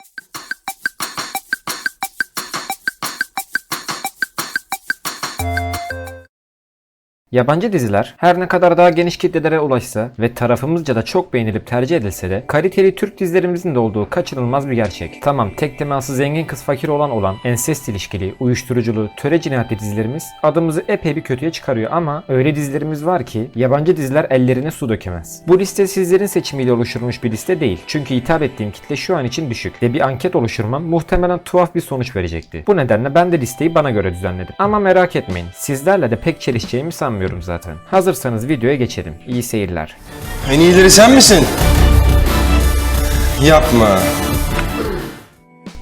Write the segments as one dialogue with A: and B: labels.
A: you Yabancı diziler her ne kadar daha geniş kitlelere ulaşsa ve tarafımızca da çok beğenilip tercih edilse de kaliteli Türk dizilerimizin de olduğu kaçınılmaz bir gerçek. Tamam tek teması zengin kız fakir olan olan ensest ilişkili, uyuşturuculu, töre cinayetli dizilerimiz adımızı epey bir kötüye çıkarıyor ama öyle dizilerimiz var ki yabancı diziler ellerine su dökemez. Bu liste sizlerin seçimiyle oluşturulmuş bir liste değil. Çünkü hitap ettiğim kitle şu an için düşük ve bir anket oluşturmam muhtemelen tuhaf bir sonuç verecekti. Bu nedenle ben de listeyi bana göre düzenledim. Ama merak etmeyin sizlerle de pek çelişeceğimi sanmıyorum zaten. Hazırsanız videoya geçelim. İyi seyirler.
B: En iyileri sen misin? Yapma.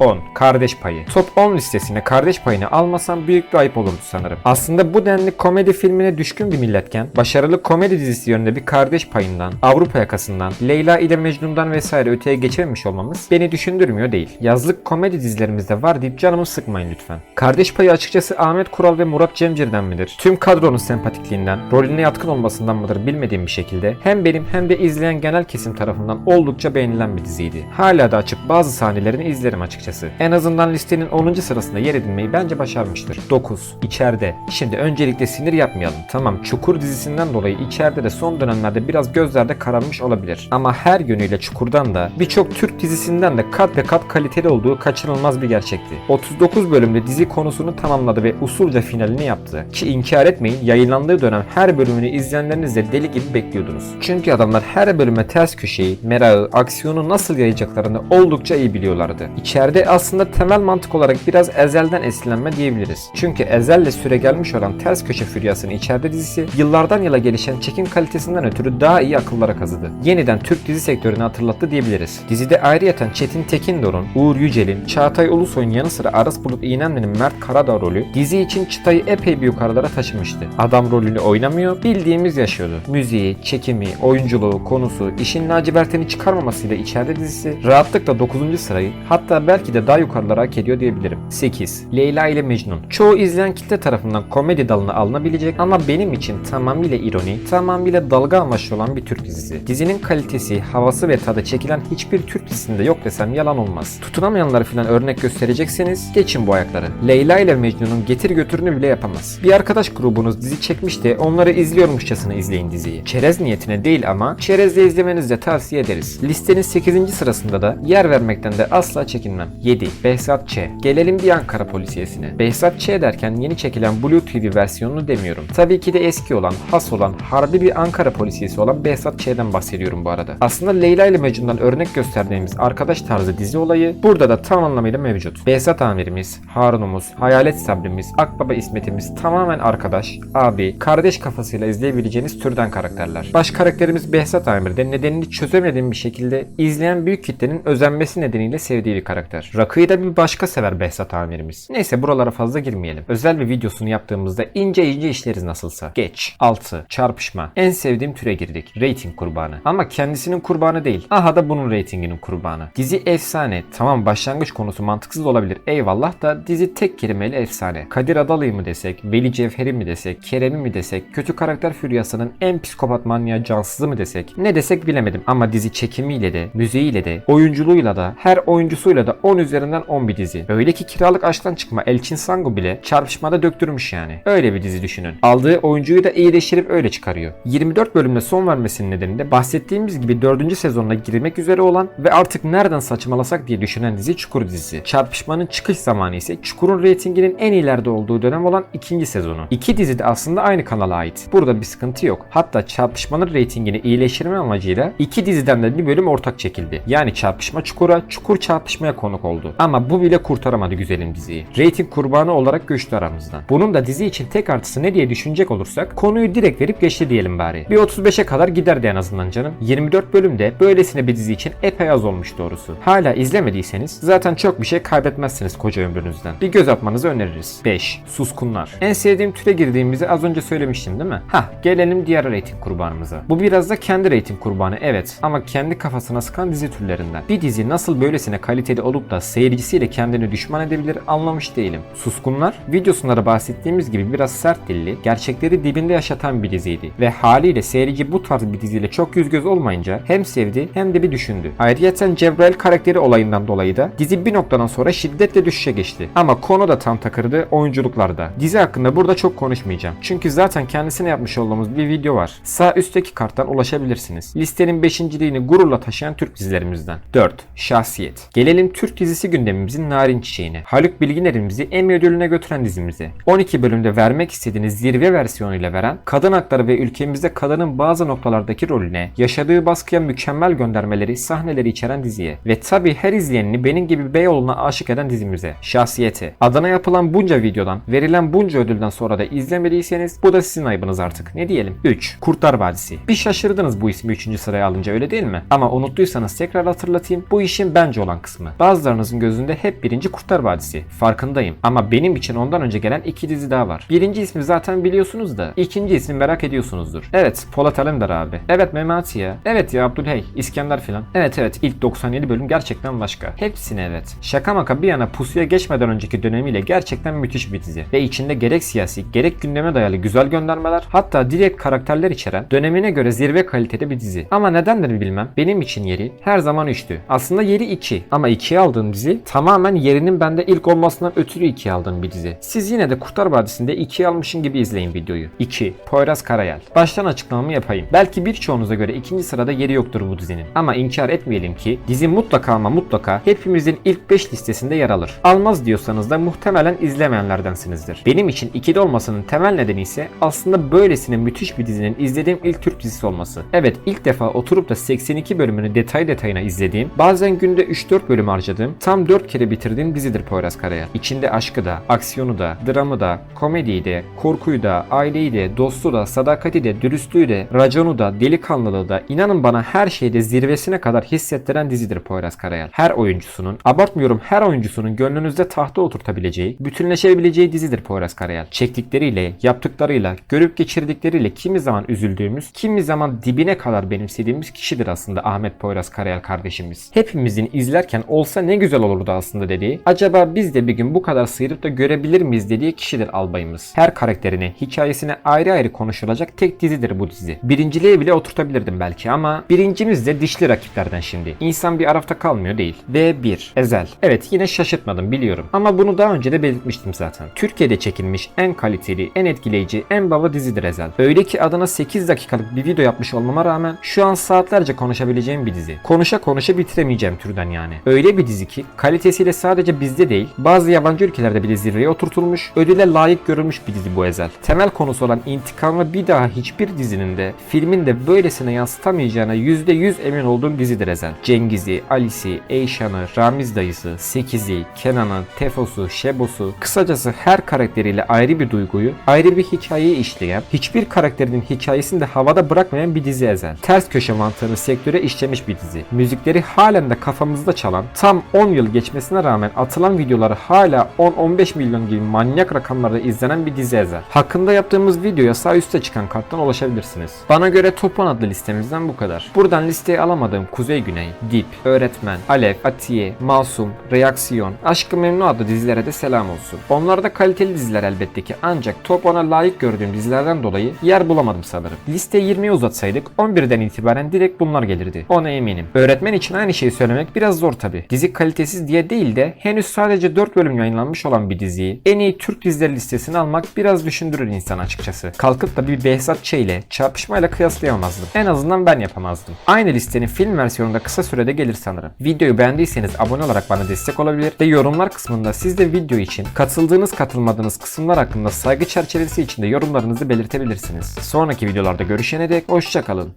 A: 10. Kardeş payı. Top 10 listesine kardeş payını almasam büyük bir ayıp olurdu sanırım. Aslında bu denli komedi filmine düşkün bir milletken başarılı komedi dizisi yönünde bir kardeş payından, Avrupa yakasından, Leyla ile Mecnun'dan vesaire öteye geçememiş olmamız beni düşündürmüyor değil. Yazlık komedi dizilerimizde var deyip canımı sıkmayın lütfen. Kardeş payı açıkçası Ahmet Kural ve Murat Cemcir'den midir? Tüm kadronun sempatikliğinden, rolüne yatkın olmasından mıdır bilmediğim bir şekilde hem benim hem de izleyen genel kesim tarafından oldukça beğenilen bir diziydi. Hala da açıp bazı sahnelerini izlerim açıkçası. En azından listenin 10. sırasında yer edinmeyi bence başarmıştır. 9. İçeride. Şimdi öncelikle sinir yapmayalım. Tamam Çukur dizisinden dolayı içeride de son dönemlerde biraz gözlerde kararmış olabilir. Ama her yönüyle Çukur'dan da birçok Türk dizisinden de kat ve kat kaliteli olduğu kaçınılmaz bir gerçekti. 39 bölümde dizi konusunu tamamladı ve usulca finalini yaptı. Ki inkar etmeyin yayınlandığı dönem her bölümünü izleyenleriniz de deli gibi bekliyordunuz. Çünkü adamlar her bölüme ters köşeyi, merağı, aksiyonu nasıl yayacaklarını oldukça iyi biliyorlardı. İçeride aslında temel mantık olarak biraz Ezel'den esinlenme diyebiliriz. Çünkü Ezel'le süre gelmiş olan ters köşe füryasını içeride dizisi yıllardan yıla gelişen çekim kalitesinden ötürü daha iyi akıllara kazıdı. Yeniden Türk dizi sektörünü hatırlattı diyebiliriz. Dizide ayrıyeten Çetin Tekindor'un, Uğur Yücel'in, Çağatay Ulusoy'un yanı sıra Aras Bulut İğnemli'nin Mert Karadağ rolü dizi için çıtayı epey bir yukarılara taşımıştı. Adam rolünü oynamıyor, bildiğimiz yaşıyordu. Müziği, çekimi, oyunculuğu, konusu, işin lacivertini çıkarmamasıyla içeride dizisi rahatlıkla 9. sırayı hatta belki de daha yukarılara hak ediyor diyebilirim. 8. Leyla ile Mecnun. Çoğu izleyen kitle tarafından komedi dalına alınabilecek ama benim için tamamıyla ironi, tamamıyla dalga amaçlı olan bir Türk dizisi. Dizinin kalitesi, havası ve tadı çekilen hiçbir Türk dizisinde yok desem yalan olmaz. Tutunamayanları falan örnek gösterecekseniz geçin bu ayakları. Leyla ile Mecnun'un getir götürünü bile yapamaz. Bir arkadaş grubunuz dizi çekmiş de onları izliyormuşçasına izleyin diziyi. Çerez niyetine değil ama çerezle izlemenizi de tavsiye ederiz. Listenin 8. sırasında da yer vermekten de asla çekinmem. 7. Behzat Ç. Gelelim bir Ankara polisiyesine. Behzat Ç derken yeni çekilen Blue TV versiyonunu demiyorum. Tabii ki de eski olan, has olan, harbi bir Ankara polisiyesi olan Behzat Ç'den bahsediyorum bu arada. Aslında Leyla ile Mecnun'dan örnek gösterdiğimiz arkadaş tarzı dizi olayı burada da tam anlamıyla mevcut. Behzat amirimiz, Harun'umuz, Hayalet Sabrimiz, Akbaba İsmet'imiz tamamen arkadaş, abi, kardeş kafasıyla izleyebileceğiniz türden karakterler. Baş karakterimiz Behzat Amir'de nedenini çözemediğim bir şekilde izleyen büyük kitlenin özenmesi nedeniyle sevdiği bir karakter. Rakıyı da bir başka sever Behzat amirimiz. Neyse buralara fazla girmeyelim. Özel bir videosunu yaptığımızda ince ince işleriz nasılsa. Geç. 6. Çarpışma. En sevdiğim türe girdik. Rating kurbanı. Ama kendisinin kurbanı değil. Aha da bunun ratinginin kurbanı. Dizi efsane. Tamam başlangıç konusu mantıksız olabilir. Eyvallah da dizi tek kelimeyle efsane. Kadir Adalı'yı mı desek, Veli Cevher'i mi desek, Kerem'i mi desek, kötü karakter füryasının en psikopat manyağı cansızı mı desek, ne desek bilemedim. Ama dizi çekimiyle de, müziğiyle de, oyunculuğuyla da, her oyuncusuyla da 10 üzerinden 10 bir dizi. Öyle ki kiralık aşktan çıkma Elçin Sangu bile çarpışmada döktürmüş yani. Öyle bir dizi düşünün. Aldığı oyuncuyu da iyileştirip öyle çıkarıyor. 24 bölümle son vermesinin nedeni de bahsettiğimiz gibi 4. sezonuna girmek üzere olan ve artık nereden saçmalasak diye düşünen dizi Çukur dizisi. Çarpışmanın çıkış zamanı ise Çukur'un reytinginin en ilerde olduğu dönem olan ikinci sezonu. İki dizi de aslında aynı kanala ait. Burada bir sıkıntı yok. Hatta çarpışmanın reytingini iyileştirme amacıyla iki diziden de bir bölüm ortak çekildi. Yani çarpışma Çukur'a, Çukur çarpışmaya konuk oldu. Ama bu bile kurtaramadı güzelim diziyi. Rating kurbanı olarak göçtü aramızdan. Bunun da dizi için tek artısı ne diye düşünecek olursak konuyu direkt verip geçti diyelim bari. Bir 35'e kadar giderdi en azından canım. 24 bölümde böylesine bir dizi için epey az olmuş doğrusu. Hala izlemediyseniz zaten çok bir şey kaybetmezsiniz koca ömrünüzden. Bir göz atmanızı öneririz. 5. Suskunlar. En sevdiğim türe girdiğimizi az önce söylemiştim değil mi? Hah gelelim diğer rating kurbanımıza. Bu biraz da kendi rating kurbanı evet ama kendi kafasına sıkan dizi türlerinden. Bir dizi nasıl böylesine kaliteli olup da seyircisiyle kendini düşman edebilir anlamış değilim. Suskunlar videosunda da bahsettiğimiz gibi biraz sert dilli, gerçekleri dibinde yaşatan bir diziydi. Ve haliyle seyirci bu tarz bir diziyle çok yüz göz olmayınca hem sevdi hem de bir düşündü. Ayrıca Cebrail karakteri olayından dolayı da dizi bir noktadan sonra şiddetle düşüşe geçti. Ama konu da tam takırdı oyunculuklarda. Dizi hakkında burada çok konuşmayacağım. Çünkü zaten kendisine yapmış olduğumuz bir video var. Sağ üstteki karttan ulaşabilirsiniz. Listenin 5.liğini gururla taşıyan Türk dizilerimizden. 4. Şahsiyet. Gelelim Türk dizisi gündemimizin narin çiçeğine. Haluk Bilginer'imizi Emmy ödülüne götüren dizimize. 12 bölümde vermek istediğiniz zirve versiyonuyla veren, kadın hakları ve ülkemizde kadının bazı noktalardaki rolüne, yaşadığı baskıya mükemmel göndermeleri, sahneleri içeren diziye ve tabi her izleyenini benim gibi Beyoğlu'na aşık eden dizimize. Şahsiyeti. Adına yapılan bunca videodan, verilen bunca ödülden sonra da izlemediyseniz bu da sizin ayıbınız artık. Ne diyelim? 3. Kurtlar Vadisi. Bir şaşırdınız bu ismi 3. sıraya alınca öyle değil mi? Ama unuttuysanız tekrar hatırlatayım. Bu işin bence olan kısmı. Bazılarınızın gözünde hep birinci Kurtlar Vadisi. Farkındayım. Ama benim için ondan önce gelen iki dizi daha var. Birinci ismi zaten biliyorsunuz da ikinci ismi merak ediyorsunuzdur. Evet Polat Alemdar abi. Evet Memati ya. Evet ya Abdülhey, İskender filan. Evet evet ilk 97 bölüm gerçekten başka. Hepsine evet. Şaka maka bir yana pusuya geçmeden önceki dönemiyle gerçekten müthiş bir dizi. Ve içinde gerek siyasi gerek gündeme dayalı güzel göndermeler hatta direkt karakterler içeren dönemine göre zirve kalitede bir dizi. Ama nedendir bilmem benim için yeri her zaman 3'tü. Aslında yeri 2 ama 2'ye aldığım dizi tamamen yerinin bende ilk olmasından ötürü 2'ye aldığım bir dizi. Siz yine de Kurtlar Vadisi'nde 2'ye almışın gibi izleyin videoyu. 2. Poyraz Karayel. Baştan açıklamamı yapayım. Belki birçoğunuza göre ikinci sırada yeri yoktur bu dizinin. Ama inkar etmeyelim ki dizi mutlaka ama mutlaka hepimizin ilk 5 listesinde yer alır. Almaz diyorsanız da muhtemelen izlemeyenlerdensinizdir. Benim için 2'de olmasının temel nedeni ise aslında böylesine müthiş bir dizinin izlediğim ilk Türk dizisi olması. Evet ilk defa oturup da 82 bölümünü detay detayına izlediğim, bazen günde 3-4 bölüm harcadığım, tam 4 kere bitirdiğim dizidir Poyraz Karayel. İçinde aşkı da, aksiyonu da, dramı da, komediyi de, korkuyu da, aileyi de, dostu da, sadakati de, dürüstlüğü de, raconu da, delikanlılığı da, inanın bana her şeyde zirvesine kadar hissettiren dizidir Poyraz Karayel. Her oyuncusunun, abartmıyorum her oyuncusunun gönlünüzde tahta oturtabileceği, bütünleşebileceği dizidir Poyraz Karayel. Çektikleriyle, yaptıklarıyla, görüp geçirdikleriyle kimi zaman üzüldüğümüz, kimi zaman dibine kadar benimsediğimiz kişidir aslında Ahmet Poyraz Karayel kardeşimiz. Hepimizin izlerken olsa ne güzel olurdu aslında dediği, acaba biz de bir gün bu kadar sıyırıp da görebilir miyiz dediği kişidir albayımız. Her karakterine, hikayesine ayrı ayrı konuşulacak tek dizidir bu dizi. Birinciliğe bile oturtabilirdim belki ama birincimiz de dişli rakiplerden şimdi. İnsan bir arafta kalmıyor değil. V1 Ezel. Evet yine şaşırtmadım biliyorum. Ama bunu daha önce de belirtmiştim zaten. Türkiye'de çekilmiş en kaliteli, en etkileyici, en baba dizidir Ezel. Öyle ki adına 8 dakikalık bir video yapmış olmama rağmen şu an saatlerce konuşabileceğim bir dizi. Konuşa konuşa bitiremeyeceğim türden yani. Öyle bir dizi ki kalitesiyle sadece bizde değil bazı yabancı ülkelerde bile zirveye oturtulmuş, ödüle layık görülmüş bir dizi bu Ezel. Temel konusu olan intikamı bir daha hiçbir dizinin de filmin de böylesine yansıtamayacağına %100 emin olduğum dizidir Ezel. Cengiz'i, Alice'i, Eyşan'ı, Ramiz dayısı, Sekiz'i, Kenan'ı, Tefos'u, Şebos'u, kısacası her karakteriyle ayrı bir duyguyu, ayrı bir hikayeyi işleyen, hiçbir karakterinin hikayesini de havada bırakmayan bir dizi Ezel. Ters köşe mantığını sektöre işlemiş bir dizi. Müzikleri halen de kafamızda çalan, tam 10 yıl geçmesine rağmen atılan videoları hala 10-15 milyon gibi manyak rakamlarda izlenen bir dizi Ezel. Hakkında yaptığımız videoya sağ üstte çıkan karttan ulaşabilirsiniz. Bana göre Top 10 adlı listemizden bu kadar. Buradan listeye alamadığım Kuzey Güney, Dip, Öğretmen, Alev, Atiye, Masum, Reaksiyon, Aşkı Memnu adlı dizilere de selam olsun. Onlar da kaliteli diziler elbette ki ancak Top 10'a layık gördüğüm dizilerden dolayı yer bulamadım sanırım. Listeyi 20'ye uzatsaydık 11'den itibaren direkt bunlar gelirdi. Ona eminim. Öğretmen için aynı şeyi söylemek biraz zor tabi. Dizi kalitesiz diye değil de henüz sadece 4 bölüm yayınlanmış olan bir diziyi en iyi Türk dizileri listesine almak biraz düşündürür insan açıkçası. Kalkıp da bir Behzat Ç ile çarpışmayla kıyaslayamazdım. En azından ben yapamazdım. Aynı listenin film versiyonunda kısa sürede gelir sanırım. Videoyu beğendiyseniz abone olarak bana destek olabilir ve yorumlar kısmında siz de video için katıldığınız katılmadığınız kısımlar hakkında saygı çerçevesi içinde yorumlarınızı belirtebilirsiniz. Sonraki videolarda görüşene dek hoşçakalın.